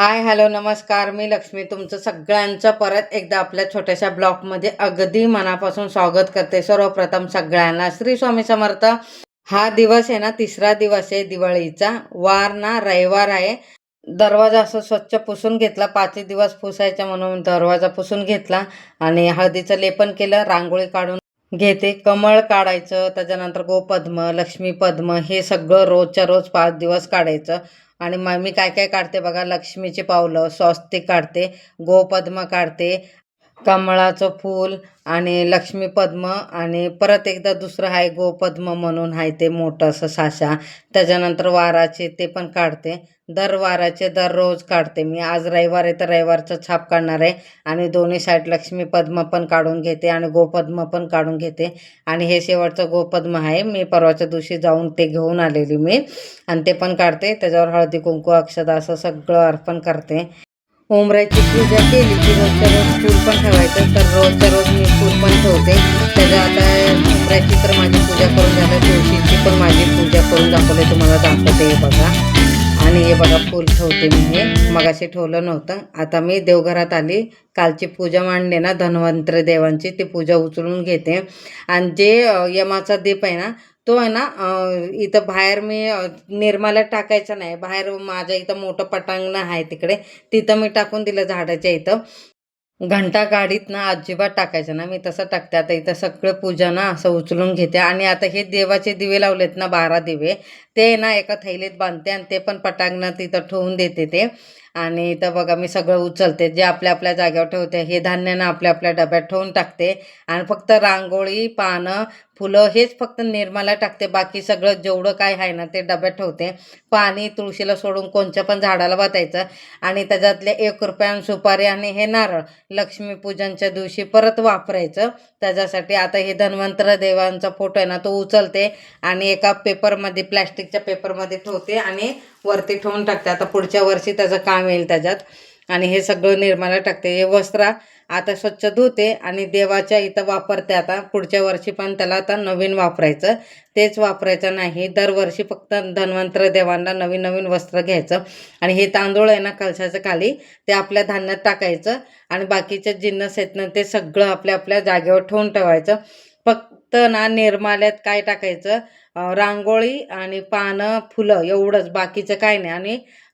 Hi hello नमस्कार. मी लक्ष्मी. तुमचं सगळ्यांचं परत एकदा आपल्या छोट्याशा ब्लॉगमध्ये अगदी मनापासून स्वागत करते सर्वप्रथम सगळ्यांना. श्री स्वामी समर्थ. हा दिवस आहे ना तिसरा दिवस आहे दिवाळीचा. वार ना रविवार आहे. दरवाजा असं स्वच्छ पुसून घेतला. पाचही दिवस पुसायचा म्हणून दरवाजा पुसून घेतला. आणि हळदीचं लेपन केलं रांगोळी काढून घेते. कमळ काढायचं त्याच्यानंतर गोपद्म लक्ष्मी पद्म हे सगळं रोजच्या रोज पाच दिवस काढायचं. आणि मग मी काय काय काढते बघा लक्ष्मीचे पावलं स्वस्तिक काढते गोपद्म काढते कमळाचं फूल आणि लक्ष्मी पद्म आणि परत एकदा दुसरं आहे गोपद्म म्हणून आहे ते मोठं असं साशा. त्याच्यानंतर वाराचे ते पण काढते. दर वाराचे दररोज काढते. मी आज रविवार आहे तर रविवारचं छाप काढणार आहे. आणि दोन्ही साईड लक्ष्मी पद्म पण काढून घेते आणि गोपद्म पण काढून घेते. आणि हे शेवटचं गोपद्म आहे. मी परवाच्या दिवशी जाऊन ते घेऊन आलेली मी. आणि ते पण काढते. त्याच्यावर हळदी कुंकू अक्षदा असं सगळं अर्पण करते. उमराची पूजा केली की रोजच्या रोज फूल पण ठेवायचं. तर रोजच्या रोज मी फूल पण ठेवते. त्याच्या आता उमराची तर माझी पूजा करून झालं तुळशीची पण माझी पूजा करून दाखवली तुम्हाला दाखवते हे बघा. आणि हे बघा फूल ठेवते मी हे. मगाशी ठेवलं नव्हतं. आता मी देवघरात आली. कालची पूजा मांडली ना धन्वंतरी देवांची ती पूजा उचलून घेते. आणि जे यमाचा दीप आहे ना तो आहे ना इथं बाहेर मी निर्माला निर्माल्यात टाकायचा नाही. बाहेर माझ्या इथं मोठं पटांगण आहे तिकडे. तिथं मी टाकून दिलं झाडाच्या इथं. घंटा गाडीत ना अजिबात टाकायचं ना मी तसं टाकते. आता इथं सगळं पूजा ना असं उचलून घेते. आणि आता हे देवाचे दिवे लावलेत ना बारा दिवे ते ना एका थैलीत बांधते आणि ते पण पटांगणात तिथं ठेवून देते ते. आणि इथं बघा मी सगळं उचलते जे आपल्या आपल्या जागेवर ठेवते हे धान्यानं आपल्या आपल्या डब्यात ठेवून टाकते. आणि फक्त रांगोळी पानं फुलं हेच फक्त निर्माला टाकते. बाकी सगळं जेवढं काय आहे ना ते डब्यात ठेवते. पाणी तुळशीला सोडून कोणत्या पण झाडाला वाटायचं आणि त्याच्यातले एक रुपयान सुपारी आणि हे नारळ लक्ष्मीपूजनच्या दिवशी परत वापरायचं. त्याच्यासाठी आता हे धन्वंतर देवांचा फोटो आहे ना तो उचलते आणि एका पेपरमध्ये प्लॅस्टिकच्या पेपरमध्ये ठेवते आणि वरती ठेवून टाकते. आता पुढच्या वर्षी त्याचं काम येईल त्याच्यात. आणि हे सगळं निर्माला टाकते. हे वस्त्र आता स्वच्छ धुते आणि देवाच्या इथं वापरते आता. पुढच्या वर्षी पण त्याला आता नवीन वापरायचं. तेच वापरायचं नाही. दरवर्षी फक्त धन्वंतर देवांना नवीन नवीन वस्त्र घ्यायचं. आणि हे तांदूळ आहे ना कलशाच्या खाली ते आपल्या धान्यात टाकायचं. आणि बाकीचे जिन्नस आहेत ना ते सगळं आपल्या आपल्या जागेवर ठेवून ठेवायचं. फक्त ना निर्माल्यात काय टाकायचं? रांगोळी आणि पानं फुलं एवढंच. बाकीचं काय नाही.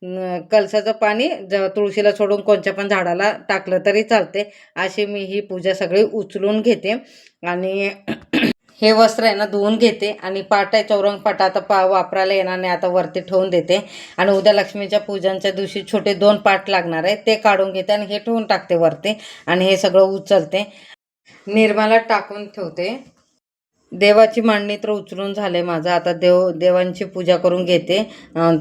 आणि कलसाचं पाणी ज तुळशीला सोडून कोणत्या पण झाडाला टाकलं तरी चालते. अशी मी ही पूजा सगळी उचलून घेते. आणि हे वस्त्र आहे ना धुवून घेते. आणि पाट आहे चौरंग पाटा आता पा वापरायला येणार नाही. आता वरती ठेवून देते. आणि उद्या लक्ष्मीच्या पूजनच्या दिवशी छोटे दोन पाट लागणार आहे. ते काढून घेते आणि हे ठेवून टाकते वरती. आणि हे सगळं उचलते. निर्माला टाकून ठेवते. देवाची मांडणी तर उचलून झाले माझं. आता देव देवांची पूजा करून घेते.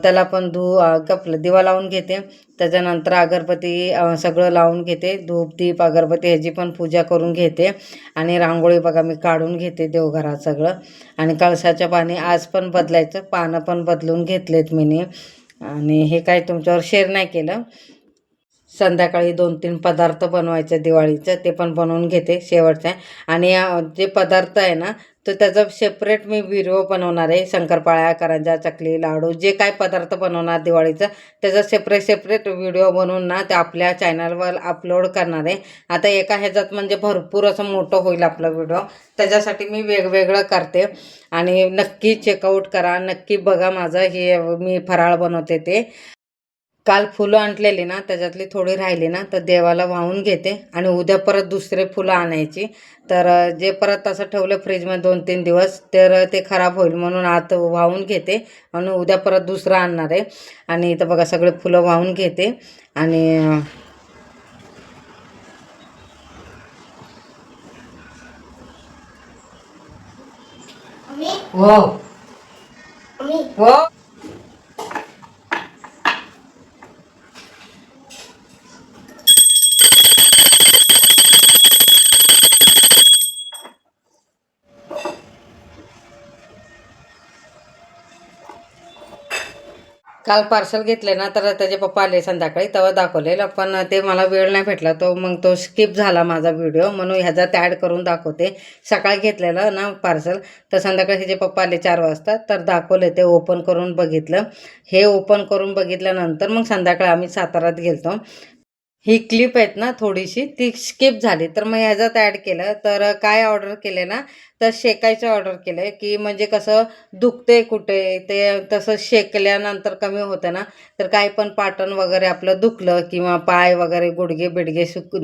त्याला पण धू कपलं दिवा लावून घेते. त्याच्यानंतर अगरबत्ती सगळं लावून घेते. धूप दीप अगरबत्ती ह्याची पण पूजा करून घेते. आणि रांगोळी बघा मी काढून घेते देवघरात सगळं. आणि कळसाच्या पाणी आज पण बदलायचं. पानं पण बदलून घेतलेत मी आणि हे काय तुमच्यावर शेअर नाही केलं. संध्याकाळी दोन तीन पदार्थ बनवायचे दिवाळीचं. ते पण बनवून घेते शेवटचं. आणि जे पदार्थ आहे ना तर त्याचा सेपरेट मी व्हिडिओ बनवणार आहे शंकरपाळ्या करंजा चकली लाडू जे काय पदार्थ बनवणार दिवाळीचं त्याचा सेपरेट सेपरेट व्हिडिओ बनवून ना ते आपल्या चॅनलवर अपलोड करणार आहे. आता एका ह्याच्यात म्हणजे भरपूर असं मोठं होईल आपलं व्हिडिओ त्याच्यासाठी मी वेगवेगळं करते. आणि नक्की चेकआउट करा नक्की बघा माझं हे मी फराळ बनवते ते. काल फुलं आणलेली ना त्याच्यातली थोडी राहिली ना तर देवाला वाहून घेते. आणि उद्या परत दुसरे फुलं आणायची. तर जे परत असं ठेवलं फ्रीजमध्ये दोन तीन दिवस तर ते खराब होईल म्हणून आत वाहून घेते. आणि उद्या परत दुसरं आणणार आहे. आणि इथं बघा सगळे फुलं वाहून घेते. आणि हो. हो. काल पार्सल घेतले ना तर त्याचे पप्पा आले संध्याकाळी तेव्हा दाखवलेलं पण ते मला वेळ नाही भेटला तो मग तो स्किप झाला माझा व्हिडिओ म्हणून ह्याच्यात ॲड करून दाखवते. सकाळी घेतलेलं ना पार्सल तर संध्याकाळी ह्याचे पप्पा आले चार वाजता तर दाखवले ते ओपन करून बघितलं. हे ओपन करून बघितल्यानंतर मग संध्याकाळी आम्ही सातारात गेलतो. ही क्लिप आहेत ना थोडीशी ती स्किप झाली. तर मग ह्याच्यात ॲड केलं. तर काय ऑर्डर केले ना तर शेकायचं ऑर्डर केलं आहे की म्हणजे कसं दुखते कुठे ते तसं शेकल्यानंतर कमी होतं ना तर काही पण पाटण वगैरे आपलं दुखलं किंवा पाय वगैरे गुडघे बिडगे सुक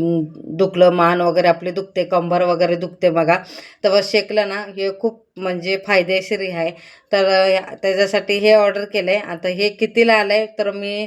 दुखलं मान वगैरे आपले दुखते कंबर वगैरे दुखते बघा. तेव्हा शेकलं ना हे खूप म्हणजे फायदेशीर आहे. तर त्याच्यासाठी हे ऑर्डर केलं. आहे आता हे कितीला आलं आहे तर मी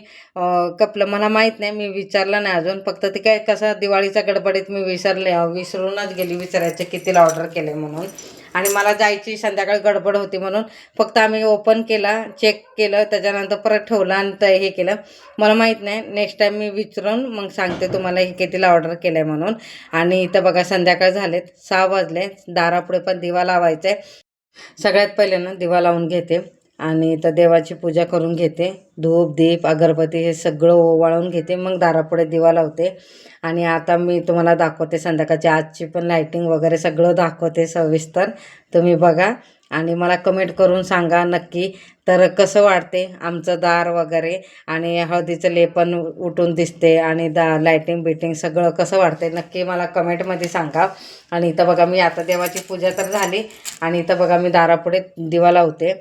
कपलं मला माहीत नाही मी विचारलं नाही अजून फक्त ते काय कसं दिवाळीच्या गडबडीत मी विसरले विसरूनच गेली विचारायचे कितीला ऑर्डर केलं आहे म्हणून. आणि मला जायची संध्याकाळी गडबड होती म्हणून फक्त आम्ही ओपन केला चेक केलं त्याच्यानंतर परत ठेवलं आणि ते हे केलं. मला माहीत नाही नेक्स्ट टाईम मी विचारून मग सांगते तुम्हाला हे कितीला ऑर्डर केलं आहे म्हणून. आणि इथं बघा संध्याकाळ झालेत सहा वाजले दारापुढे पण दिवा लावायचा आहे सगळ्यात पहिले ना दिवा लावून घेते. आणि इथं देवाची पूजा करून घेते. धूप दीप अगरबत्ती हे सगळं ओवाळून घेते. मग दारापुढे दिवा लावते. आणि आता मी तुम्हाला दाखवते संध्याकाळची. आजची पण लाईटिंग वगैरे सगळं दाखवते सविस्तर. तुम्ही बघा. आणि मला कमेंट करून सांगा नक्की. तर कसं वाटते आमचं दार वगैरे? आणि हळदीचं लेपन उठून दिसते. आणि दा लाईटिंग बिटिंग सगळं कसं वाटते नक्की मला कमेंटमध्ये सांगा. आणि इथं बघा मी आता देवाची पूजा तर झाली. आणि इथं बघा मी दारापुढे दिवा लावते.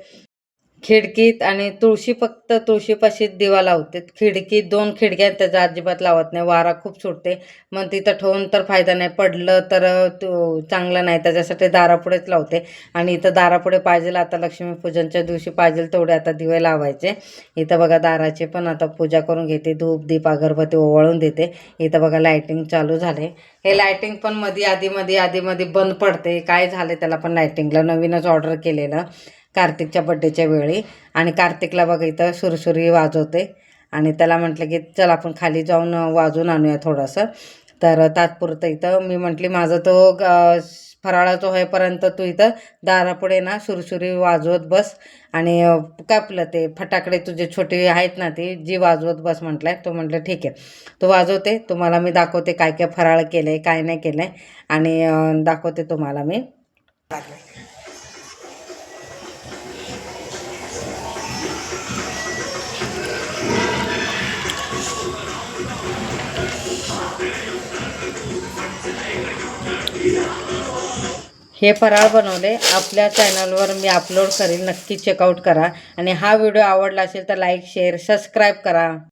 खिडकीत आणि तुळशी फक्त तुळशीपाशी दिवा लावते खिडकीत दोन खिडक्या त्याचा अजिबात लावत नाही. वारा खूप सुटते. मग तिथं ठेवून तर फायदा नाही. पडलं तर तो चांगलं नाही. त्याच्यासाठी दारापुढेच लावते. आणि इथं दारापुढे पाहिजे आता लक्ष्मीपूजनच्या दिवशी पाहिजे तेवढे आता दिवे लावायचे. इथं बघा दाराची पण आता पूजा करून घेते. धूप दीप अगरबत्ती ओवाळून देते. इथं बघा लायटिंग चालू झाले हे लायटिंग पण मध्ये आधीमध्ये आधीमध्ये बंद पडते. काय झाले त्याला पण लायटिंगला नवीनच ऑर्डर केलेलं. कार्तिकच्या बड्डेच्या वेळी. आणि कार्तिकला बघा इथं सुरसुरी वाजवते. आणि त्याला म्हटलं की चल आपण खाली जाऊन वाजवून आणूया थोडंसं. तर तात्पुरतं इथं मी म्हटली माझं तो ग- फराळाचं होईपर्यंत तू इथं दारापुढे ना सुरसुरी वाजवत बस. आणि कापलं ते फटाकडे तुझे छोटे आहेत ना ती जी वाजवत बस म्हटलंय. तो म्हटलं ठीक आहे. तो वाजवते तुम्हाला मी दाखवते काय काय फराळ केलं आहे काय नाही केलं आहे आणि दाखवते तुम्हाला मी. हे फराळ बनवले. आपल्या चॅनलवर मी अपलोड करेल नक्की चेकआउट करा. आणि हा व्हिडिओ आवडला असेल तर लाईक शेअर सबस्क्राईब करा.